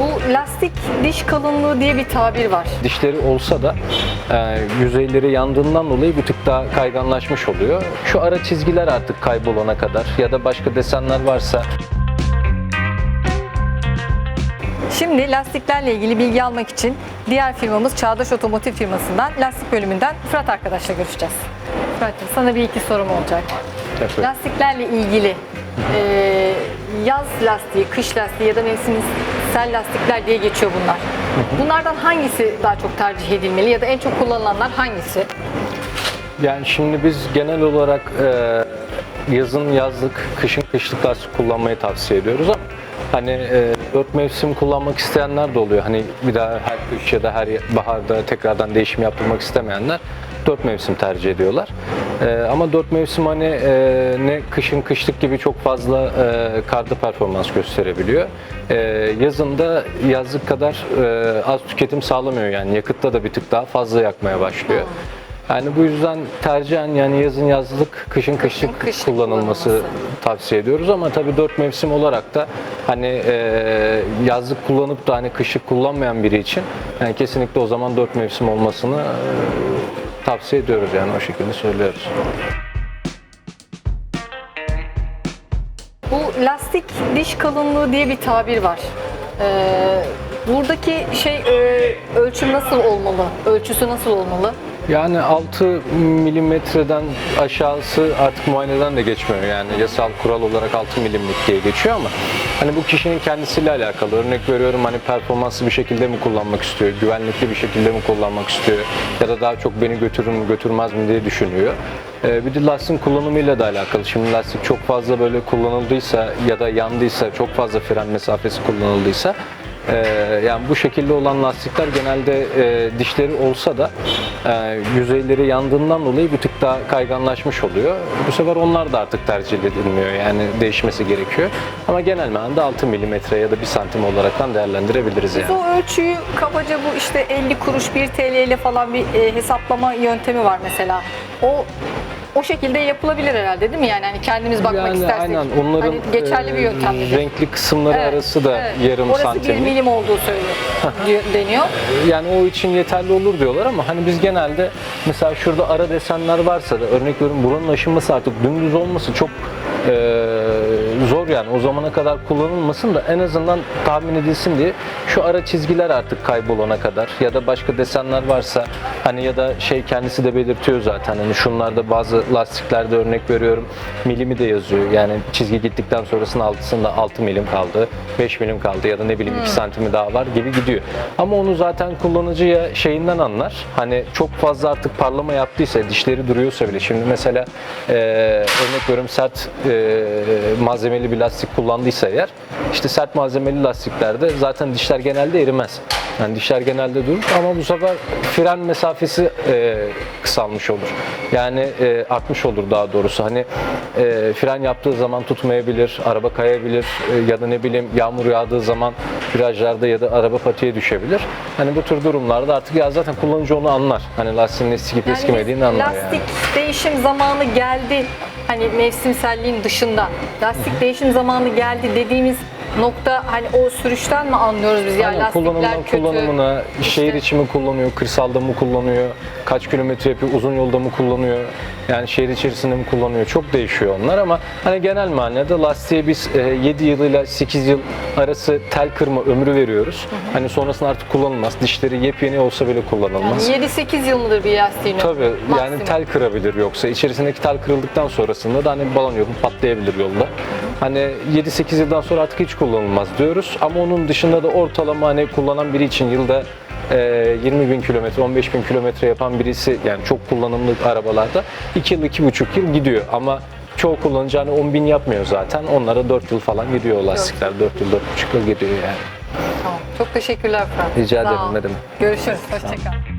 Bu lastik diş kalınlığı diye bir tabir var. Dişleri olsa da e, yüzeyleri yandığından dolayı bir tık daha kayganlaşmış oluyor. Şu ara çizgiler artık kaybolana kadar ya da başka desenler varsa Şimdi lastiklerle ilgili bilgi almak için diğer firmamız Çağdaş Otomotiv firmasından lastik bölümünden Fırat arkadaşla görüşeceğiz. Fırat'cığım sana bir iki sorum olacak. Evet. Lastiklerle ilgili e, yaz lastiği, kış lastiği ya da mevsimsel lastikler diye geçiyor bunlar. Bunlardan hangisi daha çok tercih edilmeli ya da en çok kullanılanlar hangisi? Yani şimdi biz genel olarak e, yazın yazlık, kışın kışlık lastik kullanmayı tavsiye ediyoruz ama hani e, dört mevsim kullanmak isteyenler de oluyor. Hani bir daha her kış ya da her baharda tekrardan değişim yaptırmak istemeyenler dört mevsim tercih ediyorlar. E, ama dört mevsim hani e, ne kışın kışlık gibi çok fazla e, karda performans gösterebiliyor. E, yazın da yazlık kadar e, az tüketim sağlamıyor yani yakıtta da bir tık daha fazla yakmaya başlıyor. Yani bu yüzden tercihen yani yazın yazlık, kışın kışlık kışlık kullanılması kullanılması. tavsiye ediyoruz ama tabii dört mevsim olarak da hani e, yazlık kullanıp da hani kışlık kullanmayan biri için yani kesinlikle o zaman dört mevsim olmasını e, tavsiye ediyoruz yani o şekilde söylüyoruz. Bu lastik diş kalınlığı diye bir tabir var. Ee, buradaki şey e, ölçüm nasıl olmalı? Ölçüsü nasıl olmalı? Yani 6 milimetreden aşağısı artık muayeneden de geçmiyor yani yasal kural olarak 6 milimlik diye geçiyor ama hani bu kişinin kendisiyle alakalı. Örnek veriyorum hani performanslı bir şekilde mi kullanmak istiyor, güvenlikli bir şekilde mi kullanmak istiyor ya da daha çok beni götürür mü götürmez mi diye düşünüyor. Ee, bir de lastiğin kullanımıyla da alakalı. Şimdi lastik çok fazla böyle kullanıldıysa ya da yandıysa, çok fazla fren mesafesi kullanıldıysa ee, yani bu şekilde olan lastikler genelde e, dişleri olsa da e, yüzeyleri yandığından dolayı bir tık daha kayganlaşmış oluyor. Bu sefer onlar da artık tercih edilmiyor yani değişmesi gerekiyor. Ama genel manada 6 mm ya da 1 santim olaraktan değerlendirebiliriz yani. Bu ölçüyü kabaca bu işte 50 kuruş 1 TL ile falan bir e, hesaplama yöntemi var mesela. O o şekilde yapılabilir herhalde değil mi? Yani hani kendimiz bakmak Yani istersek. aynen onların hani geçerli bir e, yöntem renkli kısımları Evet, arası da evet. yarım Orası santim. bir milim olduğu söylüyor, diyor- deniyor. Yani o için yeterli olur diyorlar ama hani biz genelde mesela şurada ara desenler varsa da örnek veriyorum buranın aşınması artık dümdüz olması çok eee, zor yani. O zamana kadar kullanılmasın da en azından tahmin edilsin diye şu ara çizgiler artık kaybolana kadar ya da başka desenler varsa hani ya da şey kendisi de belirtiyor zaten hani şunlarda bazı lastiklerde örnek veriyorum milimi de yazıyor. Yani çizgi gittikten sonrasının altısında 6 milim kaldı 5 milim kaldı ya da ne bileyim 2 santimi daha var gibi gidiyor. Ama onu zaten kullanıcı ya şeyinden anlar. Hani çok fazla artık parlama yaptıysa dişleri duruyorsa bile. Şimdi mesela eee, örnek veriyorum sert eee, malzemeli bir lastik kullandıysa eğer işte sert malzemeli lastiklerde zaten dişler genelde erimez. Yani dişler genelde durur ama bu sefer fren mesafesi eee, kısalmış olur. Yani eee, artmış olur daha doğrusu. Hani eee, fren yaptığı zaman tutmayabilir, araba kayabilir eee, ya da ne bileyim yağmur yağdığı zaman virajlarda ya da araba patiye düşebilir. Hani bu tür durumlarda artık ya zaten kullanıcı onu anlar. Hani lastiğin eskiyip Yani eskimediğini anlar yani. lastik değişim zamanı geldi. Hani mevsimselliğin dışında. Lastik değişim zamanı geldi dediğimiz nokta hani o sürüşten mi anlıyoruz biz ya Aynen, kullanımdan kötü. kullanımına, işte- şehir içi mi kullanıyor, kırsalda mı kullanıyor, kaç kilometre yapıyor, uzun yolda mı kullanıyor, yani şehir içerisinde mi kullanıyor, çok değişiyor onlar ama hani genel manada lastiğe biz e, 7 yıl ile 8 yıl arası tel kırma ömrü veriyoruz. Hani sonrasında artık kullanılmaz, dişleri yepyeni olsa bile kullanılmaz. Yani 7-8 yıldır bir lastiğin Tabii yani maksimum. tel kırabilir yoksa içerisindeki tel kırıldıktan sonrasında da hani balon yolu patlayabilir yolda. Hani 7-8 yıldan sonra artık hiç kullanılmaz diyoruz ama onun dışında da ortalama hani kullanan biri için yılda e, 20 bin kilometre, 15 bin kilometre yapan birisi yani çok kullanımlı arabalarda 2 yıl, 2,5 yıl gidiyor ama çoğu kullanıcı hani 10 bin yapmıyor zaten. Onlara 4 yıl falan gidiyor o lastikler. 4 yıl, 4,5 yıl gidiyor yani. Tamam. Çok teşekkürler Fırat. Rica ederim. Görüşürüz. Hoşçakal.